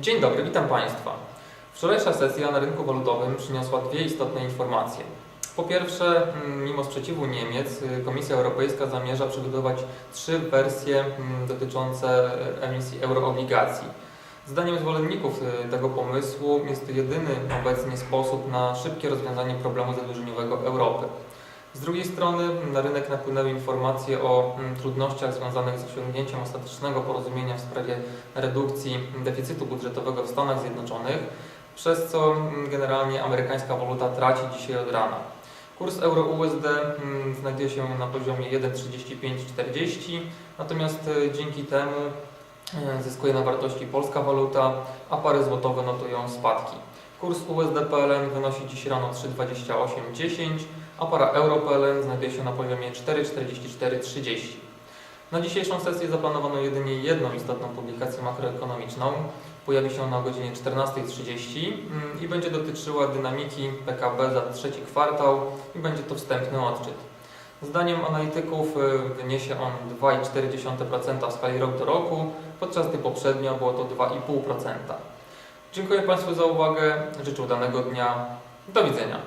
Dzień dobry, witam Państwa. Wczorajsza sesja na rynku walutowym przyniosła dwie istotne informacje. Po pierwsze, mm, mimo sprzeciwu Niemiec, y, Komisja Europejska zamierza przygotować trzy wersje mm, dotyczące y, emisji euroobligacji. Zdaniem zwolenników y, tego pomysłu jest to jedyny obecnie sposób na szybkie rozwiązanie problemu zadłużeniowego Europy. Z drugiej strony na rynek napłynęły informacje o mm, trudnościach związanych z osiągnięciem ostatecznego porozumienia w sprawie redukcji deficytu budżetowego w Stanach Zjednoczonych, przez co mm, generalnie amerykańska waluta traci dzisiaj od rana. Kurs euro-USD mm, znajduje się na poziomie 1,3540, natomiast e, dzięki temu e, zyskuje na wartości polska waluta, a pary złotowe notują spadki. Kurs USD-PLN wynosi dziś rano 3,2810, a para euro-PLN znajduje się na poziomie 4,4430. Na dzisiejszą sesję zaplanowano jedynie jedną istotną publikację makroekonomiczną. Pojawi się ona o godzinie 14.30 mm, i będzie dotyczyła dynamiki PKB za trzeci kwartał i będzie to wstępny odczyt. Zdaniem analityków y, wyniesie on 2,4% w skali rok do roku, podczas gdy poprzednio było to 2,5%. Dziękuję Państwu za uwagę, życzę udanego dnia. Do widzenia.